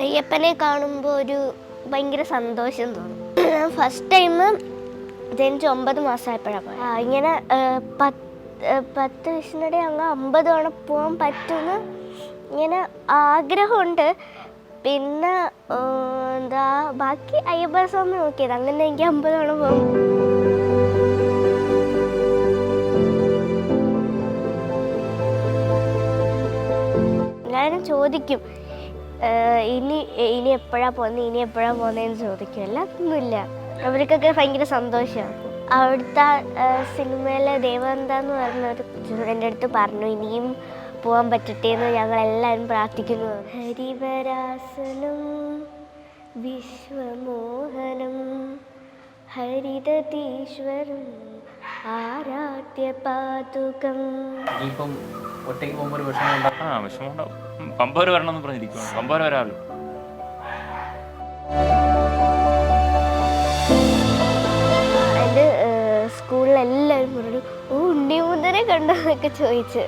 അയ്യപ്പനെ കാണുമ്പോൾ ഒരു ഭയങ്കര സന്തോഷം തോന്നും. ഫസ്റ്റ് ടൈം ജനിച്ച് ഒമ്പത് മാസമായപ്പോഴാണ് പോയത് ഇങ്ങനെ പത്ത് പത്ത് വയസ്സിനിടെ അങ്ങ് അമ്പത് തവണ പോകാൻ പറ്റുമെന്ന് ഇങ്ങനെ ആഗ്രഹമുണ്ട്. പിന്നെ എന്താ ബാക്കി അയ്യപ്പ സ്വാമി നോക്കിയത്. അങ്ങനെ എനിക്ക് അമ്പത് തവണ പോകും എല്ലാവരും ചോദിക്കും. "ഏഹ് ഇനി ഇനി എപ്പോഴാ പോകുന്നത് ഇനി എപ്പോഴാ പോകുന്നതെന്ന് ചോദിക്കുമല്ല ഒന്നുമില്ല അവർക്കൊക്കെ ഭയങ്കര സന്തോഷമാണ് അവിടുത്തെ സിനിമയിലെ ദേവന്ത എന്ന് പറഞ്ഞ ഒരു എന്റെ അടുത്ത് പറഞ്ഞു ഇനിയും പോകാൻ പറ്റട്ടെ എന്ന് ഞങ്ങൾ ഞങ്ങളെല്ലാവരും പ്രാർത്ഥിക്കുന്നു. ഹരിവരാസനം വിശ്വമോഹനം ഹരിതീശ്വരം ആരാധ്യ പാതുകം ഇപ്പം ഒറ്റയ്ക്ക് പോകുമ്പോൾ ഒരു വിഷമം ആ വിഷമമുണ്ടാവും ഉം, പമ്പ വരെ വരണം എന്ന് പറഞ്ഞിരിക്കുവാണ് പമ്പ വരെ എന്റെ പറഞ്ഞു ഓ ചോദിച്ച്.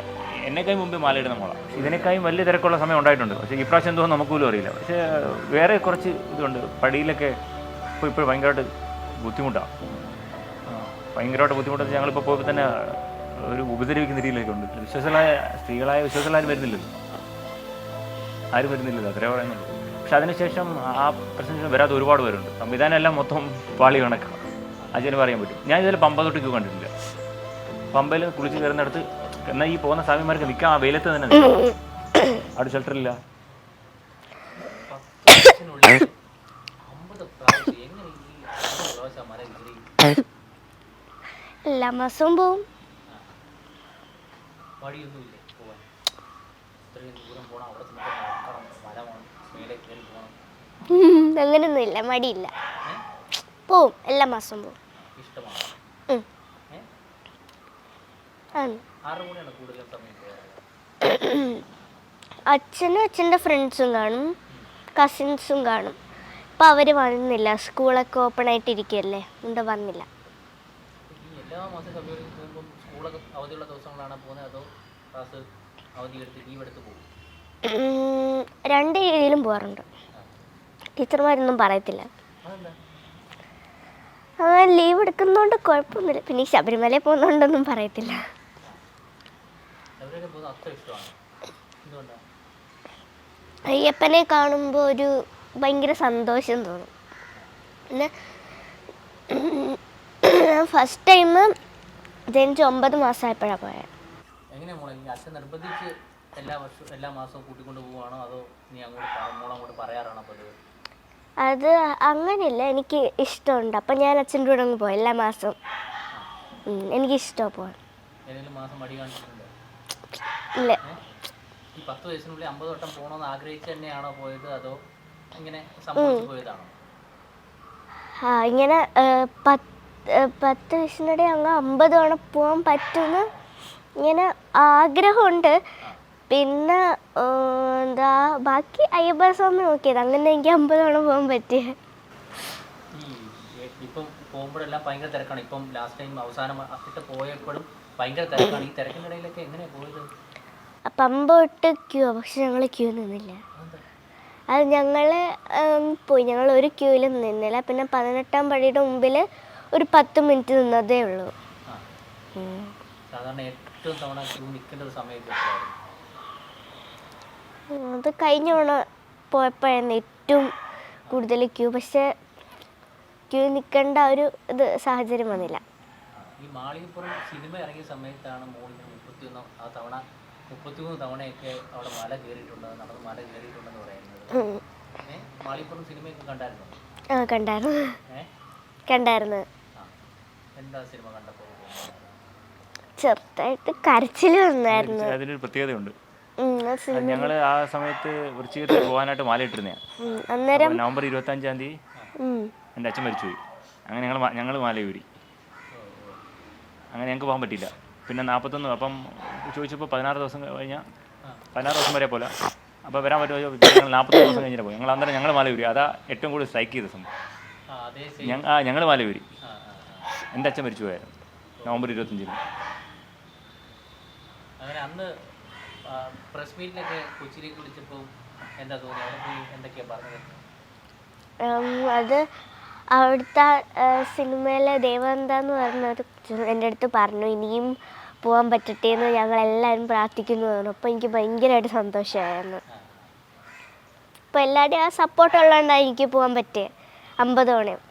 എന്നെക്കായി മുമ്പേ മാലയിടുന്ന മോളാണ് ഇതിനേക്കായും വലിയ തിരക്കുള്ള സമയം ഉണ്ടായിട്ടുണ്ട്. പക്ഷേ ഇപ്രാവശ്യം എന്തോ നമുക്ക് പോലും അറിയില്ല. പക്ഷേ വേറെ കുറച്ച് ഇതുണ്ട്. പടിയിലൊക്കെ ഇപ്പോൾ ഇപ്പോൾ ഭയങ്കരമായിട്ട് ബുദ്ധിമുട്ടാണ് ഭയങ്കരമായിട്ട് ബുദ്ധിമുട്ടെന്ന് ഞങ്ങളിപ്പോൾ പോയപ്പോൾ തന്നെ ഒരു ഉപദ്രവിക്കുന്ന രീതിയിലൊക്കെ ഉണ്ട്. വിശ്വാസങ്ങളായ സ്ത്രീകളായ വിശ്വാസങ്ങളാരും വരുന്നില്ലല്ലോ. ആരും വരുന്നില്ലല്ലോ അത്രേ പറയുന്നുള്ളൂ. പക്ഷെ അതിനുശേഷം ആ പ്രസന്റേഷൻ വരാതെ ഒരുപാട് പേരുണ്ട്. സംവിധാനം എല്ലാം മൊത്തം പാളി കണക്കാണ് അജയന് പറയാൻ പറ്റും. ഞാൻ ഇതിൽ പമ്പ തൊട്ട് ക്യൂ കണ്ടിട്ടില്ല. പമ്പയിൽ കുളിച്ച് കയറുന്നിടത്ത് എന്നാൽ ഈ പോകുന്ന സ്വാമിമാർക്ക് നിൽക്കാൻ ആ വെയിലത്ത് തന്നെ. അവിടെ ഷെൽട്ടറില്ല ഇല്ല. എല്ലാ മാസവും പോവും. വഴിയൊന്നുമില്ലേ പോവാൻ? ഇത്രയും ദൂരം പോകണം അവിടെ ചെന്നിട്ട് നടക്കണം മല പോകണം മേലെ കയറി പോകണം ഉം, അങ്ങനെയൊന്നുമില്ല മടിയില്ല. പോവും എല്ലാ മാസവും പോവും. അച്ഛനും അച്ഛന്റെ ഫ്രണ്ട്സും കാണും കസിൻസും കാണും. ഇപ്പം അവർ വന്നില്ല സ്കൂളൊക്കെ ഓപ്പൺ ആയിട്ടിരിക്കുകയല്ലേ ഉണ്ട് വന്നില്ല മാസം രണ്ട് രീതിയിലും പോകാറുണ്ട്. ടീച്ചർമാരൊന്നും പറയത്തില്ല. അങ്ങനെ ആ ലീവ് എടുക്കുന്നതുകൊണ്ട് കുഴപ്പമൊന്നുമില്ല പിന്നെ ഈ ശബരിമലയിൽ പോകുന്നതുകൊണ്ടൊന്നും പറയത്തില്ല. അയ്യപ്പനെ കാണുമ്പോൾ ഒരു ഭയങ്കര സന്തോഷം തോന്നും. പിന്നെ ഫസ്റ്റ് ടൈം ജനിച്ച് ഒമ്പത് മാസമായപ്പോഴാണ് പോയത് നിർബന്ധിച്ച് എല്ലാ വർഷവും എല്ലാ മാസവും കൂട്ടിക്കൊണ്ട് പോവുകയാണോ? അതോ നീ അങ്ങോട്ട് അങ്ങോട്ട് പറയാറാണോ പതിവ്? അത് അങ്ങനെയില്ല എനിക്ക് ഇഷ്ടമുണ്ട്. അപ്പം ഞാൻ അച്ഛന്റെ കൂടെ അങ്ങ് പോയി എല്ലാ മാസവും. എനിക്ക് ഇഷ്ടമാണ് പോകാൻ ഇല്ല. ഈ പത്ത് വയസ്സിനുള്ളിൽ അമ്പത് വട്ടം പോകണമെന്ന് ആഗ്രഹിച്ച് തന്നെയാണോ പോയത്? അതോ ഇങ്ങനെ സംഭവിച്ചു പോയതാണോ? ആ ഇങ്ങനെ പത്ത് വയസ്സിനിടെ അങ്ങ് അമ്പത് തവണ പോകാൻ പറ്റുമെന്ന് ഇങ്ങനെ ആഗ്രഹമുണ്ട്. പിന്നെ എന്താ ബാക്കി അയ്യപ്പ സ്വാമി നോക്കിയത്. അങ്ങനെ എനിക്ക് അമ്പത് തവണ പോകാൻ പറ്റിയ ഈ എ- ഇപ്പം പോകുമ്പോഴെല്ലാം ഭയങ്കര തിരക്കാണ്. ഇപ്പം ലാസ്റ്റ് ടൈം അവസാനം ഇട്ട് പോയപ്പോഴും ഭയങ്കര തിരക്കാണ്. ഈ തിരക്കിന്റെ ഇടയിലൊക്കെ എങ്ങനെയാണ് പോയത് പമ്പ തൊട്ട് ക്യൂ പക്ഷെ ഞങ്ങൾ ക്യൂ നിന്നില്ല? അത് ഞങ്ങൾ പോയി. ഞങ്ങൾ ഒരു ക്യൂവിൽ നിന്നില്ല. പിന്നെ പതിനെട്ടാം പടിയുടെ മുമ്പിൽ ഒരു പത്ത് മിനിറ്റ് നിന്നതേ ഉള്ളൂ. സാധാരണ ഏറ്റവും തവണ ക്യൂ നിൽക്കേണ്ട ഒരു സമയത്ത് അത് കഴിഞ്ഞ തവണ പോയപ്പോഴായിരുന്നു ഏറ്റവും കൂടുതൽ ക്യൂ. പക്ഷേ ക്യൂ നിൽക്കേണ്ട ഒരു ഇത് സാഹചര്യം വന്നില്ല. ഈ മാളികപ്പുറം സിനിമ ഇറങ്ങിയ സമയത്താണ് മോളിന് മുപ്പത്തിയൊന്ന് ആ തവണ മുപ്പത്തിമൂന്ന് തവണയൊക്കെ അവിടെ മല കയറിയിട്ടുണ്ട് നടന്ന് മല കയറിയിട്ടുണ്ടെന്ന് പറയുന്നത്. മാളികപ്പുറം സിനിമയൊക്കെ കണ്ടായിരുന്നു? ആ കണ്ടായിരുന്നു. കണ്ടായിരുന്നു. എന്താ സിനിമ കണ്ടപ്പോൾ? ചെറുതായിട്ട് കരച്ചിൽ വന്നായിരുന്നു. അതിനൊരു പ്രത്യേകതയുണ്ട്. ഞങ്ങൾ ആ സമയത്ത് വൃശ്ചികത്തിൽ പോകാനായിട്ട് മാലയിട്ടിരുന്നതാണ് ഇട്ടിരുന്ന അന്നേരം നവംബർ ഇരുപത്തഞ്ചാം തീയതി എന്റെ എന്റെ അച്ഛൻ മരിച്ചുപോയി. അങ്ങനെ ഞങ്ങൾ ഞങ്ങൾ മാല ഊരി. അങ്ങനെ ഞങ്ങൾക്ക് പോകാൻ പറ്റിയില്ല. പിന്നെ നാൽപ്പത്തൊന്ന് അപ്പം ചോദിച്ചപ്പോൾ പതിനാറ് ദിവസം കഴിഞ്ഞാൽ പതിനാറ് ദിവസം വരെ പോലെ. അപ്പോൾ വരാൻ പറ്റുമോ? ഞങ്ങൾ നാൽപ്പത്തൊന്ന് ദിവസം കഴിഞ്ഞിട്ട് പോയി. ഞങ്ങൾ അന്നേരം ഞങ്ങൾ മാല ഊരി. അതാ ഏറ്റവും കൂടുതൽ സ്ട്രൈക്ക് ചെയ്ത സംഭവം. ആ ഞങ്ങൾ ആ ഞങ്ങൾ മാല ഊരി. ആ ആ ആ. എന്റെ അച്ഛൻ മരിച്ചു പോയായിരുന്നു നവംബർ ഇരുപത്തഞ്ചിന്. അങ്ങനെ അന്ന് പ്രസ് മീറ്റിലൊക്കെ കൊച്ചിയിലേക്ക് വിളിച്ചപ്പോൾ എന്താ തോന്നി അവിടെ പോയി എന്തൊക്കെയാ പറഞ്ഞത്? അത് അവിടുത്തെ സിനിമയിലെ ദേവന്ത എന്ന് പറഞ്ഞ ഒരു എന്റെ അടുത്ത് പറഞ്ഞു. ഇനിയും പോകാൻ പറ്റട്ടെ എന്ന് ഞങ്ങളെല്ലാവരും പ്രാർത്ഥിക്കുന്നു പറഞ്ഞു. അപ്പോൾ എനിക്ക് ഭയങ്കരമായിട്ട് സന്തോഷമായിരുന്നു. അപ്പോൾ എല്ലാവരുടെയും ആ സപ്പോർട്ട് ഉള്ളതുകൊണ്ടാണ് എനിക്ക് പോകാൻ പറ്റിയത് അമ്പത് തവണയും.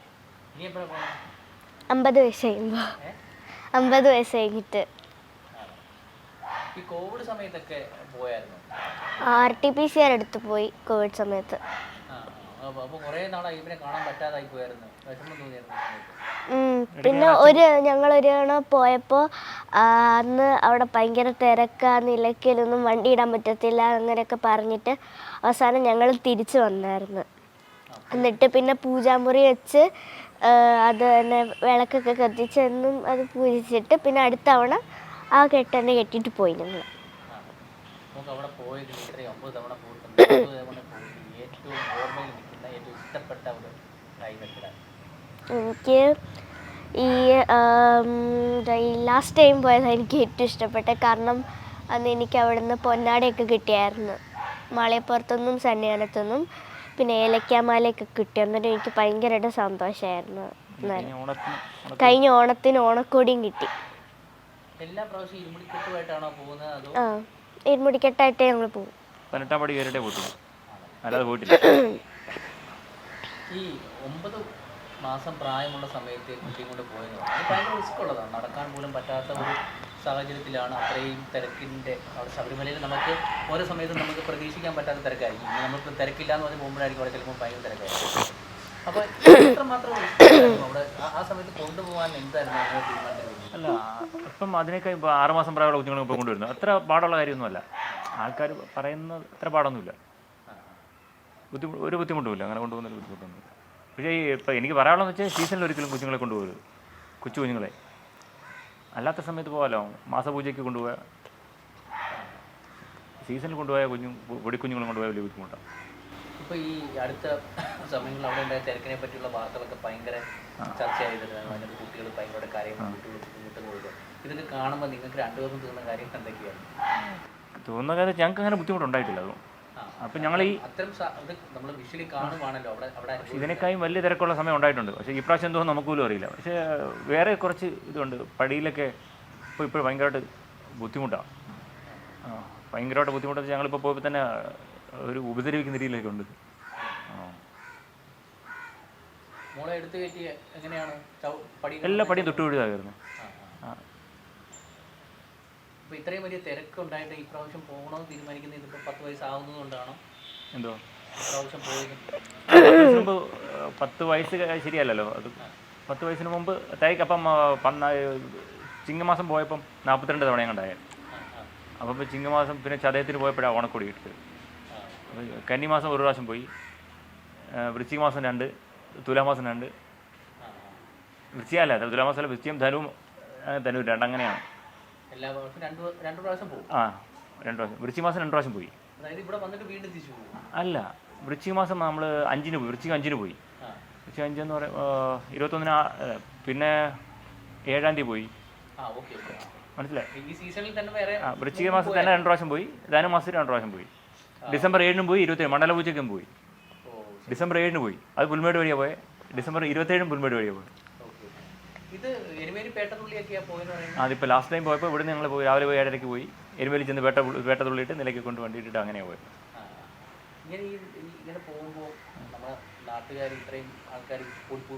അമ്പത് വയസ്സ് കഴിയുമ്പോൾ അമ്പത് വയസ്സ് കഴിഞ്ഞിട്ട്. ഈ കോവിഡ് സമയത്തൊക്കെ പോയായിരുന്നു? R T P C R എടുത്ത് പോയി കോവിഡ് സമയത്ത്. അപ്പോൾ കുറേ നാളായി ഇവനെ കാണാൻ പറ്റാതായി പോയായിരുന്നു. വിഷമം തോന്നിയായിരുന്നു ആ സമയത്ത്. ഉം, പിന്നെ ഒരു ഞങ്ങളൊരു തവണ പോയപ്പോൾ അന്ന് അവിടെ ഭയങ്കര തിരക്കാ നിലയ്ക്കലൊന്നും വണ്ടി ഇടാൻ പറ്റത്തില്ല അങ്ങനെയൊക്കെ പറഞ്ഞിട്ട് അവസാനം ഞങ്ങൾ തിരിച്ചു വന്നായിരുന്നു. എന്നിട്ട് പിന്നെ പൂജാമുറി വെച്ച് ആ, അത് തന്നെ വിളക്കൊക്കെ കത്തിച്ച് എന്നും അത് പൂജിച്ചിട്ട് പിന്നെ അടുത്ത തവണ ആ കെട്ടന്നെ കെട്ടിട്ട് പോയി ഞങ്ങൾ ഇഷ്ടപ്പെട്ട എനിക്ക് ഈ ലാസ്റ്റ് ടൈം പോയതാണ് എനിക്ക് ഏറ്റവും ഇഷ്ടപ്പെട്ടത് കാരണം അന്ന് എനിക്ക് അവിടെ നിന്ന് പൊന്നാടയൊക്കെ കിട്ടിയായിരുന്നു. മാളയപ്പുറത്തുനിന്നും സന്നിധാനത്തുനിന്നും പിന്നെ ഏലക്കാമാലയൊക്കെ കിട്ടി. എന്നിട്ട് എനിക്ക് ഭയങ്കരമായിട്ട് സന്തോഷമായിരുന്നു. കഴിഞ്ഞ ഓണത്തിന് ഓണക്കോടിയും കിട്ടി. എല്ലാ പ്രാവശ്യം ഇരുമുടിക്കെട്ടുമായിട്ടാണോ പോകുന്നത്? അതോ ആ ഇരുമുടിക്കെട്ടായിട്ടേ ഞങ്ങൾ പോകും പതിനെട്ടാം പടി കയറിയിട്ടേ പോയിട്ടുള്ളൂ അല്ലാതെ പോയിട്ടില്ല. ഈ ഒമ്പത് മാസം പ്രായമുള്ള സമയത്ത് കുട്ടിയും കൊണ്ട് പോയെന്ന് പറഞ്ഞു അത് ഭയങ്കര റിസ്ക് ഉള്ളതാണ് നടക്കാൻ പോലും പറ്റാത്ത ഒരു സാഹചര്യത്തിലാണ് അത്രയും തിരക്കിന്റെ അവിടെ ശബരിമലയിൽ നമുക്ക് ഓരോ സമയത്തും നമുക്ക് പ്രതീക്ഷിക്കാൻ പറ്റാത്ത തിരക്കായിരിക്കും. ഇനി നമുക്ക് തിരക്കില്ല എന്ന് പറഞ്ഞ് പോകുമ്പോഴായിരിക്കും അവിടെ ചിലപ്പോൾ ഭയങ്കര തിരക്കായിരിക്കും. അപ്പോൾ എത്രമാത്രം അവിടെ. ആ- ആ സമയത്ത് കൊണ്ടുപോകാൻ എന്തായിരുന്നു അങ്ങനെ തീരുമാനിച്ചത് അല്ല ഇപ്പം അതിനൊക്കെ ഇപ്പോൾ ആറുമാസം പ്രായമുള്ള കുഞ്ഞുങ്ങളെ ഇപ്പോൾ കൊണ്ടുവരുന്നു. അത്ര പാടുള്ള കാര്യമൊന്നുമല്ല. ആൾക്കാർ പറയുന്നത് അത്ര പാടൊന്നുമില്ല. ബുദ്ധിമുട്ട് ഒരു ബുദ്ധിമുട്ടുമില്ല. അങ്ങനെ കൊണ്ടുപോകുന്ന ഒരു ബുദ്ധിമുട്ടൊന്നുമില്ല. പക്ഷേ ഈ ഇപ്പം എനിക്ക് പറയാനുള്ളതെന്ന് വെച്ചാൽ സീസണിൽ ഒരിക്കലും കുഞ്ഞുങ്ങളെ കൊണ്ടുപോകരുത്. കൊച്ചു കുഞ്ഞുങ്ങളെ. അല്ലാത്ത സമയത്ത് പോകാമല്ലോ മാസപൂജയ്ക്ക് കൊണ്ടുപോയാൽ സീസണിൽ കൊണ്ടുപോയ കുഞ്ഞു പൊടിക്കുഞ്ഞുങ്ങളും കൊണ്ടുപോയാൽ വലിയ ബുദ്ധിമുട്ടാണ്. ഇപ്പോൾ ഈ അടുത്ത സമയങ്ങളിൽ അവിടെ ഉണ്ടായ തിരക്കിനെ പറ്റിയുള്ള വാർത്തകളൊക്കെ ഭയങ്കര ചർച്ചയായിരുന്നു അതിനകത്ത് കുട്ടികൾ ഭയങ്കര കാര്യങ്ങൾ പോയത് ഇതൊക്കെ കാണുമ്പോൾ നിങ്ങൾക്ക് രണ്ടുപേർക്കും തോന്നുന്ന കാര്യങ്ങൾ എന്തൊക്കെയാണ്? തോന്നുന്ന കാര്യം ഞങ്ങൾക്ക് അങ്ങനെ ബുദ്ധിമുട്ടുണ്ടായിട്ടില്ല അതും. അപ്പം ഞങ്ങൾ ഈ അത്തരം നമ്മൾ വിഷ്വലി കാണുവാണല്ലോ അവിടെ അവിടെ അനുഭവിക്കുന്നത്. ഇതിനേക്കാളും വലിയ തിരക്കുള്ള സമയം ഉണ്ടായിട്ടുണ്ട്. പക്ഷേ ഈ പ്രാവശ്യം എന്തോ നമുക്ക് പോലും അറിയില്ല. പക്ഷേ വേറെ കുറച്ച് ഇതുണ്ട്. പടിയിലൊക്കെ ഇപ്പോൾ ഇപ്പോൾ ഭയങ്കരമായിട്ട് ബുദ്ധിമുട്ടാണ് ഭയങ്കരമായിട്ട് ബുദ്ധിമുട്ട് ഞങ്ങളിപ്പോൾ പോയപ്പോൾ തന്നെ ഒരു ഉപദ്രവിക്കുന്ന രീതിയിലൊക്കെ ഉണ്ട്. എല്ലാ പടിയും തൊട്ട് വീഴുതായിരുന്നു ആ, ആ. ആ അപ്പോൾ ഇത്രയും വലിയ തിരക്ക് ഉണ്ടായിട്ട് ഈ പ്രാവശ്യം പോകണമെന്ന് തീരുമാനിക്കുന്നത് ഇതിപ്പോൾ പത്ത് വയസ്സാവുന്നത് കൊണ്ടാണോ എന്തോ പ്രാവശ്യം പോയത്? പത്ത് മുമ്പ് വയസ്സ് ശരിയല്ലല്ലോ. അത് പത്ത് വയസ്സിന് മുമ്പ് തേക്ക് അപ്പം പന്ന ചിങ്ങമാസം പോയപ്പം നാൽപ്പത്തിരണ്ട് തവണ ഉണ്ടായത്. അപ്പം ഇപ്പോൾ ചിങ്ങമാസം പിന്നെ ചതയത്തിന് പോയപ്പോഴാണ് ഓണക്കൊടി ഇട്ടത് കന്നിമാസം ഒരു പ്രാവശ്യം പോയി. വൃശ്ചിക മാസം രണ്ട് തുലാമാസം രണ്ട്. ആ, ആ. വൃശ്ചിക അല്ല തുലാമാസം അല്ല വൃശ്ചികം ധനുവും ധനു രണ്ട് അങ്ങനെയാണ്. എല്ലാ പ്രാവശ്യം രണ്ട് രണ്ട് പ്രാവശ്യം പോകും. ആ രണ്ട് പ്രാവശ്യം. വൃശ്ചിക മാസം രണ്ട് പ്രാവശ്യം പോയി. അതായത് ഇവിടെ വന്നിട്ട് വീണ്ടും തിരിച്ചു പോകും. അല്ല വൃശ്ചിക മാസം നമ്മൾ അഞ്ചിന് പോയി വൃശ്ചിക അഞ്ചിന് പോയി. വൃശ്ചിക അഞ്ചെന്ന് പറയുമ്പോൾ ഇരുപത്തൊന്നിന് പിന്നെ ഏഴാം തീയതി പോയി. മനസ്സിലായി? വൃശ്ചിക മാസം തന്നെ രണ്ട് പ്രാവശ്യം പോയി ധനുമാസത്തിൽ രണ്ട് പ്രാവശ്യം പോയി. ഡിസംബർ ഏഴിനും പോയി ഇരുപത്തേഴ് മണ്ഡലപൂജയ്ക്കും പോയി. ഓ ഡിസംബർ ഏഴിന് പോയി. അത് പുൽമേട് വഴിയാണ് പോയത് ഡിസംബർ ഇരുപത്തേഴും പുൽമേട് വഴിയാണ് പോയത് ഓക്കെ ഇത് എരുമേലി പേട്ടതുള്ളിയൊക്കെയാ പോയെന്ന് പറയുന്നത് അതിപ്പോൾ ലാസ്റ്റ് ടൈം പോയപ്പോൾ ഇവിടെ ഞങ്ങൾ പോയി രാവിലെ പോയി ഏഴരയ്ക്ക് പോയി. എരുമേലി ചെന്ന് പേട്ട വേട്ട തുള്ളിയിട്ട് നിലയ്ക്ക് കൊണ്ട് വണ്ടി ഇട്ടിട്ട് അങ്ങനെയാണ് പോയത് ഇങ്ങനെ ഇങ്ങനെ പോകുമ്പോൾ നമ്മുടെ നാട്ടുകാർ ഇത്രയും ആൾക്കാർ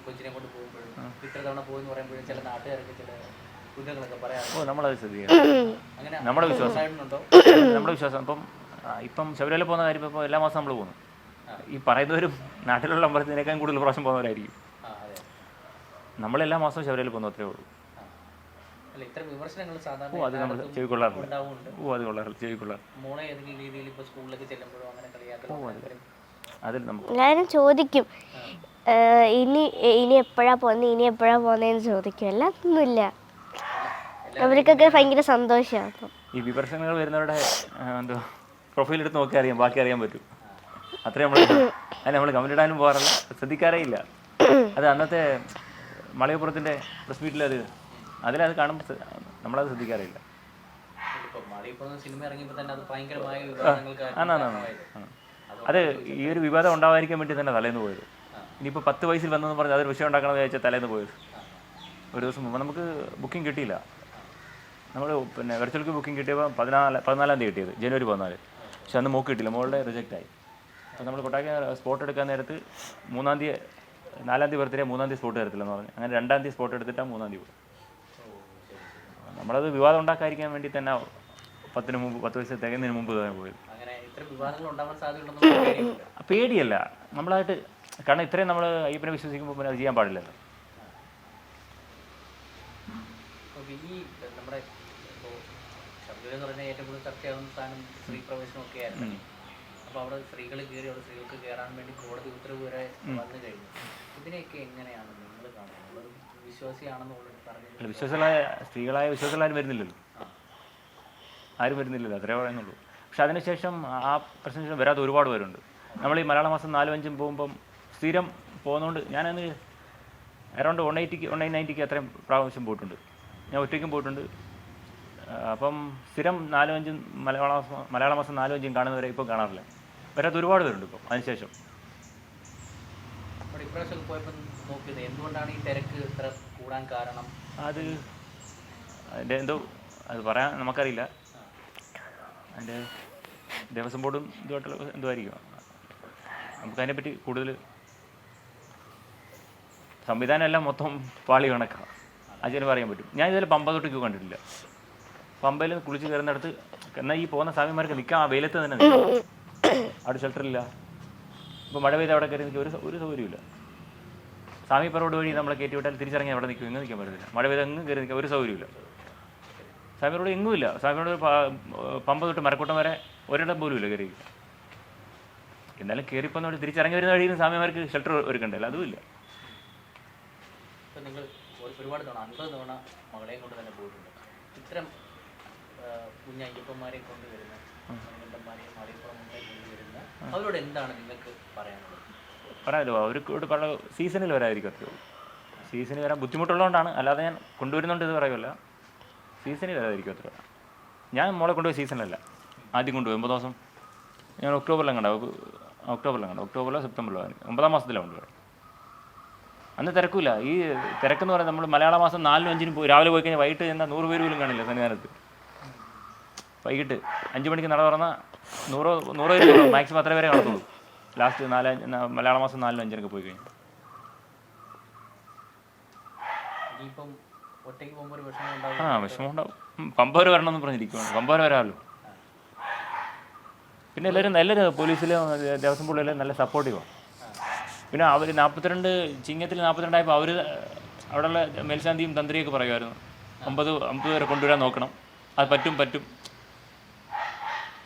കൊച്ചിനെ കൊണ്ട് പോകുമ്പോഴും ഇത്ര തവണ പോയെന്ന് പറയുമ്പോഴും ചില നാട്ടുകാരൊക്കെ ചില പറയാറുണ്ട്. ഓ നമ്മളത് അങ്ങനെ നമ്മുടെ വിശ്വാസം. ഇപ്പം നമ്മുടെ വിശ്വാസം. ഇപ്പം ശബരിമല പോകുന്ന കാര്യം ഇപ്പോൾ എല്ലാ മാസം നമ്മൾ പോകുന്നു. ഈ പറയുന്നവരും നാട്ടിലുള്ള അമ്പലത്തിനേക്കാൾ കൂടുതൽ പ്രാവശ്യം പോകുന്നവരായിരിക്കും. നമ്മൾ എല്ലാ മാസവും ശബരിമല പോകുന്നു അത്രേ ഉള്ളൂ. ഓ അത് നമ്മൾ ഓ അത് കൊള്ളാറില്ല അതിൽ നമുക്ക് എല്ലാവരും ചോദിക്കും. ഇനി ഇനി എപ്പോഴാ പോകുന്നത് ഇനി എപ്പോഴാ പോകുന്നതെന്ന് ചോദിക്കും. അല്ലാത്തൊന്നുമില്ല. അവർക്കൊക്കെ ഭയങ്കര സന്തോഷമാണ് ഈ വിമർശനങ്ങൾ വരുന്നവരുടെ എന്തോ പ്രൊഫൈൽ എടുത്ത് നോക്കി അറിയാം ബാക്കി അറിയാൻ പറ്റും. അത്രയും നമ്മൾ അത് നമ്മൾ കമന്റ് ഇടാനും പോകാറില്ല. ശ്രദ്ധിക്കാറേ ഇല്ല. അത് അന്നത്തെ മലയപ്പുറത്തിന്റെ പ്രസ് മീറ്റിൽ അത് അതിലത് കാണുമ്പോൾ നമ്മളത് ശ്രദ്ധിക്കാറില്ല. അത് ഈ ഒരു വിവാദം ഉണ്ടാവാതിരിക്കാൻ വേണ്ടി തന്നെ തലേന്ന് പോയത്. ഇനിയിപ്പോൾ പത്ത് വയസ്സിൽ വന്നെന്ന് പറഞ്ഞാൽ അതൊരു വിഷയം ഉണ്ടാക്കണമെന്ന് വിചാരിച്ചാൽ തലേന്ന് പോയത്. ഒരു ദിവസം മുമ്പ് നമുക്ക് ബുക്കിംഗ് കിട്ടിയില്ല. നമ്മൾ പിന്നെ വെർച്വൽക്ക് ബുക്കിംഗ് കിട്ടിയപ്പോൾ പതിനാല് പതിനാലാം തീയതി കിട്ടിയത് ജനുവരി പതിനാല്. പക്ഷെ അന്ന് മൂക്ക് കിട്ടിയില്ല മോളുടെ റിജക്റ്റ് ആയി. അപ്പോൾ നമ്മൾ കൊട്ടാക്കി സ്പോട്ട് എടുക്കാൻ നേരത്ത് മൂന്നാം തീയതി നാലാം തീയതി ബർത്ത്ഡേ മൂന്നാം തീയതി സ്പോട്ട് തരത്തില്ലെന്ന് പറഞ്ഞു. അങ്ങനെ രണ്ടാം തീയതി സ്പോട്ട് എടുത്തിട്ടാണ് മൂന്നാം തീയതി പോയി നമ്മളത് വിവാദം ഉണ്ടാക്കാതിരിക്കാൻ വേണ്ടി തന്നെ പത്തിന് മുമ്പ് പത്ത് വയസ്സ് തികയുന്നതിന് മുമ്പ് തന്നെ പോയത്. പേടിയല്ല. നമ്മളായിട്ട് കാരണം ഇത്രയും നമ്മൾ അയ്യപ്പനെ വിശ്വസിക്കുമ്പോൾ പിന്നെ അത് ചെയ്യാൻ പാടില്ലല്ലോ. ഈ നമ്മുടെ ഏറ്റവും കൂടുതൽ ചർച്ചയാകുന്ന സ്ഥാനം സ്ത്രീ പ്രവേശനം ഒക്കെ ആയിരുന്നു അപ്പോൾ അവിടെ സ്ത്രീകൾ കയറി അവിടെ സ്ത്രീകൾക്ക് കയറാൻ വേണ്ടി കോടതി ഉത്തരവ് വരെ വന്നു കഴിഞ്ഞു. ഇതിനെയൊക്കെ എങ്ങനെയാണ് നിങ്ങൾ കാണുന്നത്? വിശ്വാസികളായ വിശ്വാസിയാണെന്ന് ഓൾറെഡി പറഞ്ഞു വിശ്വാസങ്ങളായ സ്ത്രീകളായ വിശ്വാസങ്ങളാരും വരുന്നില്ലല്ലോ. ആരും വരുന്നില്ലല്ലോ അത്രേ പറയുന്നുള്ളൂ. പക്ഷെ അതിനുശേഷം ആ പ്രശ്നത്തിന് വരാത്ത വരാതെ ഒരുപാട് പേരുണ്ട്. നമ്മൾ ഈ മലയാള മാസം നാലും അഞ്ചും പോകുമ്പം സ്ഥിരം പോകുന്നതുകൊണ്ട് ഞാനന്ന് അറൗണ്ട് വൺ എയ്റ്റിക്ക് വൺ എയ്റ്റ് നയന്റിക്ക് അത്രയും പ്രാവശ്യം പോയിട്ടുണ്ട്. ഞാൻ ഒറ്റയ്ക്കും പോയിട്ടുണ്ട്. അപ്പം സ്ഥിരം നാലും അഞ്ചും മലയാള മാസം മലയാള മാസം നാലും അഞ്ചും കാണുന്നവരെ ഇപ്പം കാണാറില്ല. വരാത്ത ഒരുപാട് പേരുണ്ട് ഇപ്പം. അതിനുശേഷം. അത് അതിന്റെ എന്തോ അത് പറയാൻ നമുക്കറിയില്ല. അതിന്റെ ദേവസ്വം ബോർഡും ഇതുമായിട്ടുള്ള എന്തോ ആയിരിക്കും നമുക്ക് അതിനെപ്പറ്റി കൂടുതൽ സംവിധാനം എല്ലാം മൊത്തം പാളി കണക്കാണ് അതിന് പറയാൻ പറ്റും. ഞാൻ ഇതുവരെ പമ്പ തൊട്ട് ക്യൂ കണ്ടിട്ടില്ല. പമ്പയിൽ കുളിച്ച് കയറുന്നിടത്ത് എന്നാൽ ഈ പോകുന്ന സ്വാമിമാർക്ക് നിൽക്കാം ആ വെയിലത്ത് തന്നെ നിൽക്കാം. അവിടെ ഷെൽട്ടറില്ല ഇപ്പോൾ മഴ പെയ്ത് അവിടെ കയറി നിൽക്കുക ഒരു ഒരു സൗകര്യമില്ല സ്വാമി റോഡ് വഴി നമ്മളെ കയറ്റി വിട്ടാൽ തിരിച്ചിറങ്ങി അവിടെ നിൽക്കും ഇങ്ങ് നിൽക്കാൻ പറ്റത്തില്ല. മഴ പെയ്ത് എങ്ങും കയറി നിൽക്കുക ഒരു സൗകര്യമില്ല സ്വാമി റോഡ് എങ്ങുമില്ല സ്വാമി റോഡ് പമ്പ തൊട്ട് മരക്കൂട്ടം വരെ ഒരിടം പോലും ഇല്ല കയറി എന്നാലും കയറിപ്പോന്നോട് തിരിച്ചിറങ്ങി വരുന്ന വഴിയിൽ സ്വാമിമാർക്ക് ഷെൽട്ടർ ഒരുക്കണ്ടല്ലോ ഇല്ല നിങ്ങൾ ഒരു- ഒരുപാട് തവണ അൻപത് തവണ മകളെയും കൊണ്ട് തന്നെ പോയിട്ടുണ്ട്. ഇത്തരം കുഞ്ഞ മണികണ്ഠന്മാരെയും കൊണ്ടുവരുന്ന അവരോട് എന്താണ് നിങ്ങൾക്ക് പറയാനുള്ളത്? പറയാമല്ലോ അവർക്ക് പല സീസണിൽ വരാതിരിക്കും അത്രേ ഉള്ളൂ. സീസണിൽ വരാൻ ബുദ്ധിമുട്ടുള്ളതുകൊണ്ടാണ്. അല്ലാതെ ഞാൻ കൊണ്ടുവരുന്നുണ്ട് ഇത് പറയുമല്ല. സീസണിൽ വരാതിരിക്കും അത്ര ഞാൻ മോളെ കൊണ്ടുപോയി സീസണിലല്ല. ആദ്യം കൊണ്ടുപോയി. ഒമ്പത് ദിവസം ഞാൻ ഒക്ടോബറിലും കണ്ട. ഒക്ടോബറിലും കണ്ട. ഒക്ടോബറിലോ സെപ്റ്റംബറിലോ. ഒമ്പതാം മാസത്തിലാണ് കൊണ്ടുപോയി അന്ന് തിരക്കില്ല. ഈ തിരക്കെന്ന് പറയുന്നത് നമ്മൾ മലയാള മാസം നാലിനും അഞ്ചിനും രാവിലെ പോയി കഴിഞ്ഞാൽ വൈകിട്ട് ചെന്നാൽ നൂറ് പേര് പോലും കാണില്ല സന്നിധാനത്ത്. വൈകിട്ട് അഞ്ച് മണിക്ക് നട തുറന്നാൽ നൂറോ നൂറോ പേര് മാക്സിമം അത്ര പേരെ കാണത്തുള്ളൂ ലാസ്റ്റ് നാല് മലയാള മാസം നാലിനും അഞ്ചിനൊക്കെ പോയി കഴിഞ്ഞു. ആ വിഷമം ഉണ്ടാവും. പമ്പ വരെ വരണമെന്ന് പറഞ്ഞിരിക്കുവാണ്. പമ്പ വരെ വരാമല്ലോ. പിന്നെ എല്ലാവരും എല്ലാവരും പോലീസിൽ ദേവസ്വം ബോർഡിലും നല്ല സപ്പോർട്ടീവാണ് പിന്നെ അവർ നാൽപ്പത്തിരണ്ട് ചിങ്ങത്തിൽ നാൽപ്പത്തിരണ്ടായപ്പോൾ അവർ അവിടെയുള്ള മേൽശാന്തിയും തന്ത്രിയൊക്കെ പറയുമായിരുന്നു. അമ്പത് അമ്പത് വരെ കൊണ്ടുവരാൻ നോക്കണം. അത് പറ്റും പറ്റും.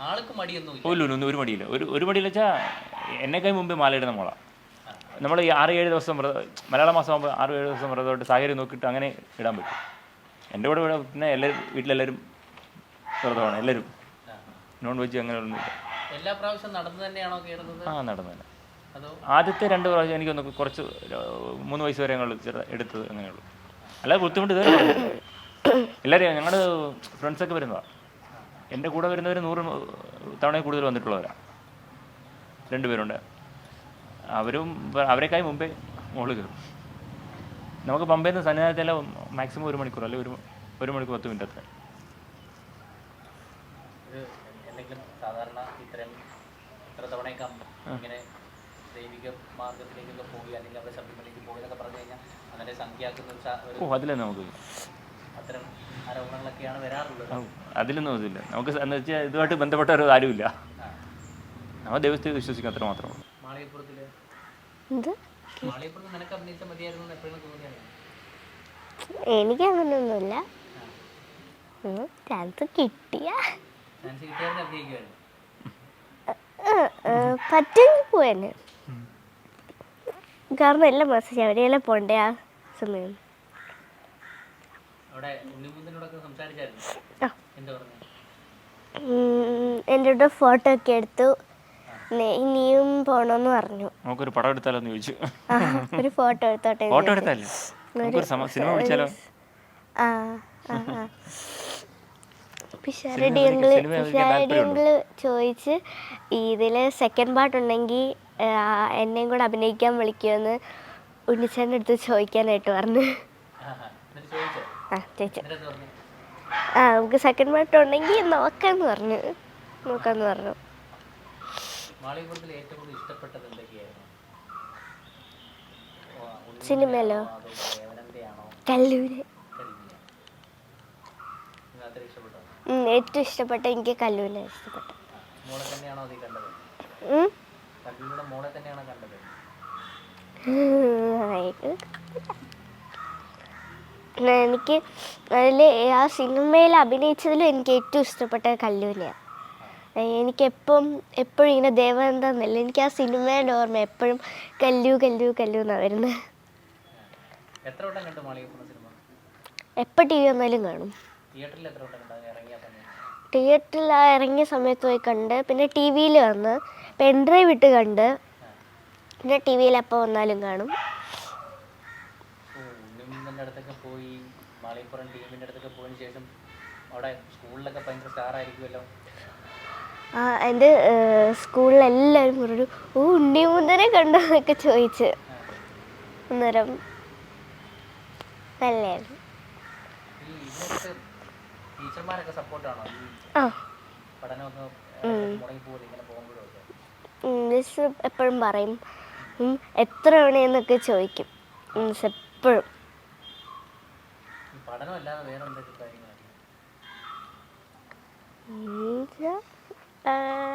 ആൾക്ക് ഒന്നും ഒരു മടിയില്ല. ഒരു ഒരു മടിയില്ല വെച്ചാൽ എന്നെക്കായി മുമ്പേ മാലയിടുന്ന മോളാണ് നമ്മൾ ഈ ആറ് ഏഴ് ദിവസം വ്രതം മലയാള മാസം ആകുമ്പോൾ ആറ് ഏഴ് ദിവസം വ്രതമായിട്ട് സാഹചര്യം നോക്കിയിട്ട് അങ്ങനെ ഇടാൻ പറ്റും. എന്റെ കൂടെ ഇവിടെ പിന്നെ എല്ലാവരും വീട്ടിലെല്ലാവരും വ്രതമാണ് എല്ലാവരും നോൺ വെജ് അങ്ങനെ ഒന്നുമില്ല എല്ലാ പ്രാവശ്യം നടന്നു തന്നെയാണോ കയറുന്നത് ആ നടന്നു തന്നെ. ആദ്യത്തെ രണ്ട് പ്രാവശ്യം എനിക്കൊന്ന് കുറച്ച് മൂന്ന് വയസ്സ് വരെ ഞങ്ങൾ എടുത്തത് അങ്ങനെയുള്ളൂ. അല്ലാതെ ബുദ്ധിമുട്ട് ഇതുവരെ. എല്ലാവരും ഞങ്ങളുടെ ഫ്രണ്ട്സൊക്കെ വരുന്നതാണ് എന്റെ കൂടെ വരുന്നവർ നൂറ് തവണ കൂടുതൽ വന്നിട്ടുള്ളവരാണ് രണ്ടുപേരുണ്ട് അവരും അവരെക്കായി മുമ്പേ മോൾ കയറും നമുക്ക് പമ്പയിൽ നിന്ന് സന്നിധാനത്തില മാക്സിമം ഒരു മണിക്കൂർ അല്ലെങ്കിൽ ഒരു ഒരു മണിക്കൂർ പത്ത് മിനിറ്റ് അത്ര. സാധാരണ ഇത്തരം ഇത്ര തവണയൊക്കെ ഇങ്ങനെ ദൈവിക മാർഗത്തിലേക്കൊക്കെ പോയി അല്ലെങ്കിൽ അവിടെ ശബരിമലയ്ക്ക് പോയി എന്നൊക്കെ പറഞ്ഞു കഴിഞ്ഞാൽ അങ്ങനെ സംഖ്യയാക്കുന്ന ഒരു അതിലേ നമുക്ക് അത്തരം ആരോപണങ്ങളൊക്കെയാണ് വരാറുള്ളത്. അതിലൊന്നും ഇതില്ല നമുക്ക് എന്ന് വെച്ചാൽ ഇതുമായിട്ട് ബന്ധപ്പെട്ട ഒരു ആരുമില്ല. നമ്മൾ ദൈവത്തെ വിശ്വസിക്കുക അത്ര മാത്രമേ മാളികപ്പുറത്തിൽ? എന്ത്? മാളികപ്പുറത്ത് നിനക്ക് അഭിനയിച്ചാൽ മതിയായിരുന്നു എന്ന് എപ്പോഴും തോന്നിയാണ് എനിക്ക് അങ്ങനെയൊന്നുമില്ല. ചാൻസ് കിട്ടിയ. ചാൻസ് കിട്ടിയായിരുന്നു അഭിനയിക്കുമായിരുന്നു പറ്റുമെങ്കിൽ പോയെന്നെ കാരണം എല്ലാം മാസം ശബരിമല പോണ്ടേ ആ സമയം അവിടെ ഉണ്ണിമുന്തനോടൊക്കെ സംസാരിച്ചായിരുന്നു ആ. എന്താ പറഞ്ഞു ഉം, എന്റെ കൂടെ ഫോട്ടോ ഒക്കെ എടുത്തു. ഇനിയും പോണോന്ന് പറഞ്ഞു. നമുക്കൊരു പടം എടുത്താലോ എന്ന് ചോദിച്ചു. ഒരു ഫോട്ടോ എടുത്തോട്ടെ ഫോട്ടോ എടുത്താലോ? നമുക്കൊരു സിനിമ ആ ചോദിച്ച് ഇതിൽ സെക്കൻഡ് പാർട്ട് ഉണ്ടെങ്കിൽ എന്നെയും കൂടെ അഭിനയിക്കാൻ വിളിക്കുമെന്ന് ഉണ്ണിച്ചേന്റെ അടുത്ത് ചോദിക്കാനായിട്ട് പറഞ്ഞു. എന്നിട്ട് ചോദിച്ചോ? ആ പറഞ്ഞു ആ നമുക്ക് സെക്കൻഡ് പാർട്ട് ഉണ്ടെങ്കിൽ നോക്കാന്ന് പറഞ്ഞു. നോക്കാന്ന് പറഞ്ഞു. സിനിമയല്ലോ കല്ലൂര്. ഏറ്റവും ഇഷ്ടപ്പെട്ട എനിക്ക് കല്ലൂരിനെ ഇഷ്ടപ്പെട്ടു. മോളെ തന്നെയാണോ കണ്ടത് ഉം. കല്ലൂരിയുടെ മോളെ തന്നെയാണോ കണ്ടത് ആയിട്ട് എനിക്ക് അതിൽ ആ സിനിമയിൽ അഭിനയിച്ചതിൽ എനിക്ക് ഏറ്റവും ഇഷ്ടപ്പെട്ട കല്ലൂനെയാണ് എനിക്കെപ്പം എപ്പോഴും ഇങ്ങനെ ദേവനന്ദ എന്നല്ല എനിക്ക് ആ സിനിമയുടെ ഓർമ്മ എപ്പോഴും കല്ലു കല്ലു കല്ലു എന്നാണ് വരുന്നത്. എപ്പോൾ ടി വി വന്നാലും കാണും. തിയേറ്ററിൽ ആ ഇറങ്ങിയ സമയത്ത് പോയി കണ്ട് പിന്നെ ടി വിയിൽ വന്ന് പെൻഡ്രൈവ് ഇട്ട് കണ്ട് പിന്നെ ടി വിയിൽ എപ്പോൾ വന്നാലും കാണും. ഉണ്ണിമുന്നന്റെ അടുത്തൊക്കെ പോയി മാളിപ്പുറം ടീമിന്റെ അടുത്തൊക്കെ പോയതിന് ശേഷം അവിടെ സ്കൂളിലൊക്കെ ഭയങ്കര സ്റ്റാറായിരിക്കുമല്ലോ ആ എന്റെ സ്കൂളിലെല്ലാവരും പറഞ്ഞു ഓ ഉണ്ണി മുന്നരെ കണ്ടോ? എന്നൊക്കെ ചോദിച്ച്. അന്നേരം നല്ലായിരുന്നു. ടീച്ചർമാരൊക്കെ സപ്പോർട്ടാണോ ആ. എപ്പോഴും പറയും എത്ര മണിയെന്നൊക്കെ ചോദിക്കും. മിസ് എപ്പോഴും. പഠനമല്ലാതെ വേറെ എന്തൊക്കെ കാര്യങ്ങളാണ്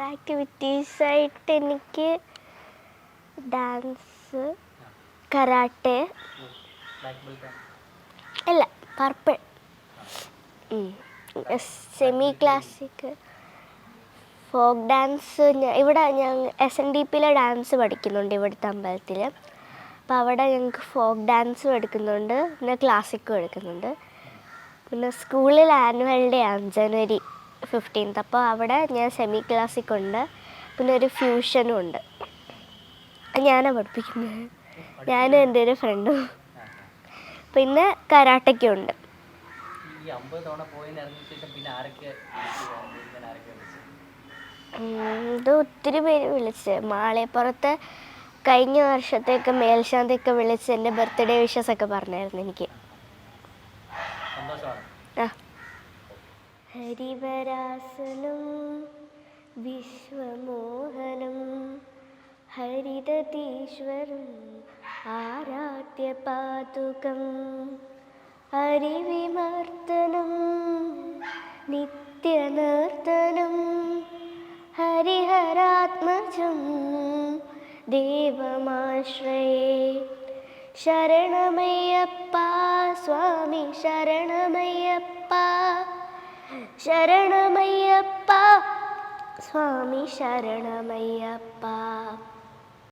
ആക്ടിവിറ്റീസായിട്ട് എനിക്ക് ഡാൻസ് കരാട്ടെ അല്ല purple semi classic folk dance ഇവിടെ ഞാൻ എസ് എൻ ഡി പിയിലെ ഡാൻസ് പഠിക്കുന്നുണ്ട് ഇവിടുത്തെ അമ്പലത്തിൽ അപ്പോൾ അവിടെ ഞങ്ങൾക്ക് ഫോക്ക് ഡാൻസും എടുക്കുന്നുണ്ട് പിന്നെ ക്ലാസിക്കും എടുക്കുന്നുണ്ട് പിന്നെ സ്കൂളിൽ ആനുവൽ ഡേ ആണ് ജനുവരി ഫിഫ്റ്റീൻത്ത് അപ്പോൾ അവിടെ ഞാൻ സെമി ക്ലാസിക് ഉണ്ട് പിന്നെ ഒരു ഫ്യൂഷനും ഉണ്ട്. ഞാനാണ് പഠിപ്പിക്കുന്നത് ഞാനും എന്റെ ഒരു ഫ്രണ്ടും പിന്നെ കരാട്ടയ്ക്കും ഉണ്ട്. ഇത് ഒത്തിരി പേര് വിളിച്ച്. മാളയപ്പുറത്ത് കഴിഞ്ഞ വർഷത്തേക്ക് മേൽശാന്തിയൊക്കെ വിളിച്ച് എന്റെ ബർത്ത്ഡേ വിഷസ് ഒക്കെ പറഞ്ഞായിരുന്നു എനിക്ക്. ഹരിവരാസനം വിശ്വമോഹനം ഹരിതീശ്വരം ആരാധ്യപാതുകം ഹരിവിമർദ്ദനം നിത്യനർത്തനം ഹരിഹരാത്മജം ദേവമാശ്രയേ ശരണമയ്യപ്പ സ്വാമി ശരണമയ്യപ്പ. ശരണമയ്യപ്പ. സ്വാമി ശരണമയ്യപ്പ.